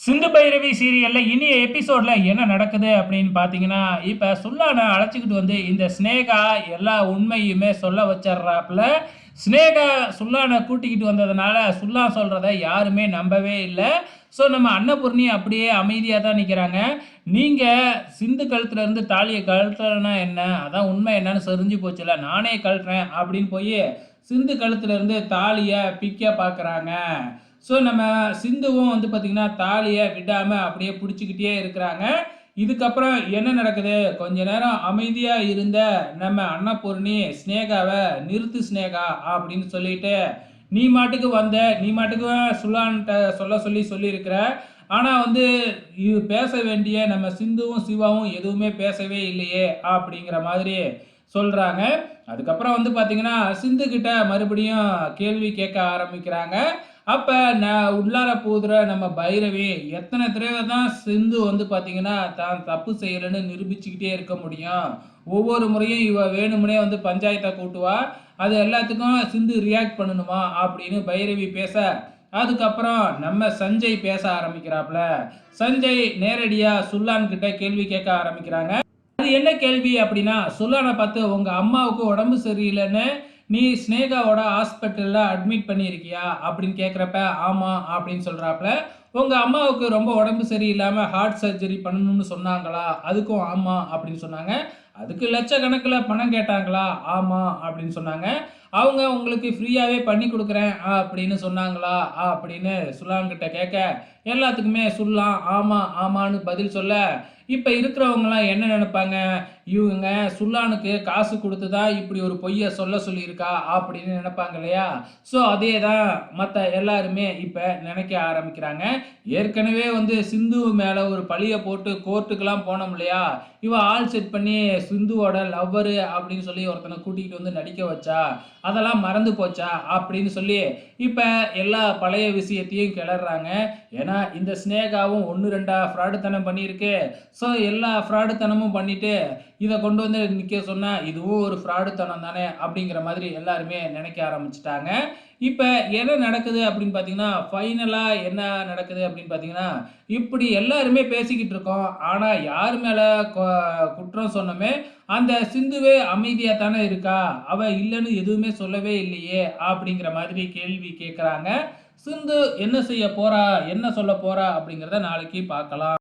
சிந்து பைரவி சீரியலில் இனிய எபிசோடில் என்ன நடக்குது அப்படின்னு பார்த்தீங்கன்னா இப்போ சுல்லானை அழைச்சிக்கிட்டு வந்து இந்த ஸ்னேகா எல்லா உண்மையுமே சொல்ல வச்சிட்றாப்புல ஸ்னேகா சுல்லானை கூட்டிக்கிட்டு வந்ததுனால சுல்லா சொல்கிறத யாருமே நம்பவே இல்லை. ஸோ நம்ம அன்னபூர்ணி அப்படியே அமைதியாக தான் நிற்கிறாங்க நீங்கள் சிந்து கழுத்துலேருந்து தாலியை கழுத்துறனா என்ன? அதான் உண்மை என்னன்னு தெரிஞ்சு போச்சுல. நானே கழட்டுறேன் அப்படின்னு போய் சிந்து கழுத்துலேருந்து தாலியை பிக்க பார்க்குறாங்க ஸோ நம்ம சிந்துவும் வந்து பார்த்திங்கன்னா தாலியை விடாமல் அப்படியே பிடிச்சிக்கிட்டே இருக்கிறாங்க. இதுக்கப்புறம் என்ன நடக்குது? கொஞ்ச நேரம் அமைதியாக இருந்த நம்ம அன்னபூர்ணி ஸ்னேகாவை நிறுத்து ஸ்னேகா அப்படின்னு சொல்லிட்டு நீ மாட்டுக்கு வந்த நீ மாட்டுக்கு சுல்லான்ட்ட சொல்ல சொல்லி சொல்லியிருக்கிற. ஆனால் வந்து இது பேச வேண்டிய நம்ம சிந்துவும் சிவாவும் எதுவுமே பேசவே இல்லையே அப்படிங்கிற மாதிரி சொல்கிறாங்க அதுக்கப்புறம் வந்து பார்த்திங்கன்னா சிந்து கிட்ட மறுபடியும் கேள்வி கேட்க ஆரம்பிக்கிறாங்க. அப்போ நான் உள்ளார போதுற நம்ம பைரவி எத்தனை தடவை தான் சிந்து வந்து பார்த்தீங்கன்னா தான் தப்பு செய்யலைன்னு நிரூபிச்சுக்கிட்டே இருக்க முடியும். ஒவ்வொரு முறையும் இவ வேணுமுனே வந்து பஞ்சாயத்தை கூட்டுவா அது எல்லாத்துக்கும் சிந்து ரியாக்ட் பண்ணணுமா அப்படின்னு பைரவி பேச அதுக்கப்புறம் நம்ம சஞ்சய் பேச ஆரம்பிக்கிறாப்ல. சஞ்சய் நேரடியாக சுல்லான் கிட்ட கேள்வி கேட்க ஆரம்பிக்கிறாங்க. அது என்ன கேள்வி அப்படின்னா சுல்லானை பார்த்து உங்கள் அம்மாவுக்கு உடம்பு சரியில்லைன்னு நீ ஸ்னேகாவோட ஹாஸ்பிட்டலில் அட்மிட் பண்ணியிருக்கியா? அப்படின்னு கேட்குறப்ப ஆமாம் அப்படின்னு சொல்கிறாப்புல உங்கள் அம்மாவுக்கு ரொம்ப உடம்பு சரியில்லாமல் ஹார்ட் சர்ஜரி பண்ணணும்னு சொன்னாங்களா? அதுக்கும் ஆமாம் அப்படின்னு சொன்னாங்க. அதுக்கு லட்சக்கணக்கில் பணம் கேட்டாங்களா? ஆமாம் அப்படின்னு சொன்னாங்க. அவங்க உங்களுக்கு ஃப்ரீயாகவே பண்ணி கொடுக்குறேன் அப்படின்னு சொன்னாங்களா? அப்படின்னு சுல்லான்கிட்ட கேட்க எல்லாத்துக்குமே சுல்லாம் ஆமாம் ஆமான்னு பதில் சொல்ல இப்போ இருக்கிறவங்களாம் என்ன நினைப்பாங்க? இவங்க சுல்லானுக்கு காசு கொடுத்து தான் இப்படி ஒரு பொய்யை சொல்ல சொல்லியிருக்கா? அப்படின்னு நினைப்பாங்க இல்லையா? ஸோ அதே தான் மற்ற எல்லாருமே இப்போ நினைக்க ஆரம்பிக்கிறாங்க. ஏற்கனவே வந்து சிந்து மேலே ஒரு பழியை போட்டு கோர்ட்டுக்கெல்லாம் போனோம் இல்லையா? இவ ஆள் செட் பண்ணி சிந்துவோட லவ்வரு அப்படின்னு சொல்லி ஒருத்தனை கூட்டிகிட்டு வந்து நடிக்க வச்சா அதெல்லாம் மறந்து போச்சா அப்படின்னு சொல்லி இப்போ எல்லா பழைய விஷயத்தையும் கிளறாங்க ஏன்னா இந்த ஸ்னேகாவும் ஒன்று ரெண்டா ஃப்ராடுத்தனம் பண்ணியிருக்கு. ஸோ எல்லா ஃப்ராடுத்தனமும் பண்ணிட்டு இதை கொண்டு வந்து நிற்க சொன்னால் இதுவும் ஒரு ஃப்ராடுத்தனம் தானே அப்படிங்கிற மாதிரி எல்லாருமே நினைக்க ஆரம்பிச்சிட்டாங்க. இப்போ என்ன நடக்குது அப்படின்னு பார்த்தீங்கன்னா ஃபைனலாக என்ன நடக்குது அப்படின்னு பார்த்தீங்கன்னா இப்படி எல்லாருமே பேசிக்கிட்டு இருக்கோம். ஆனால் யார் மேலே குற்றம் சொன்னோமே அந்த சிந்துவே அமைதியாக தானே இருக்கா? அவள் இல்லைன்னு எதுவுமே சொல்லவே இல்லையே அப்படிங்கிற மாதிரி கேள்வி கேட்குறாங்க சிந்து என்ன செய்ய போகிறா என்ன சொல்ல போகிறா அப்படிங்கிறத நாளைக்கு பார்க்கலாம்.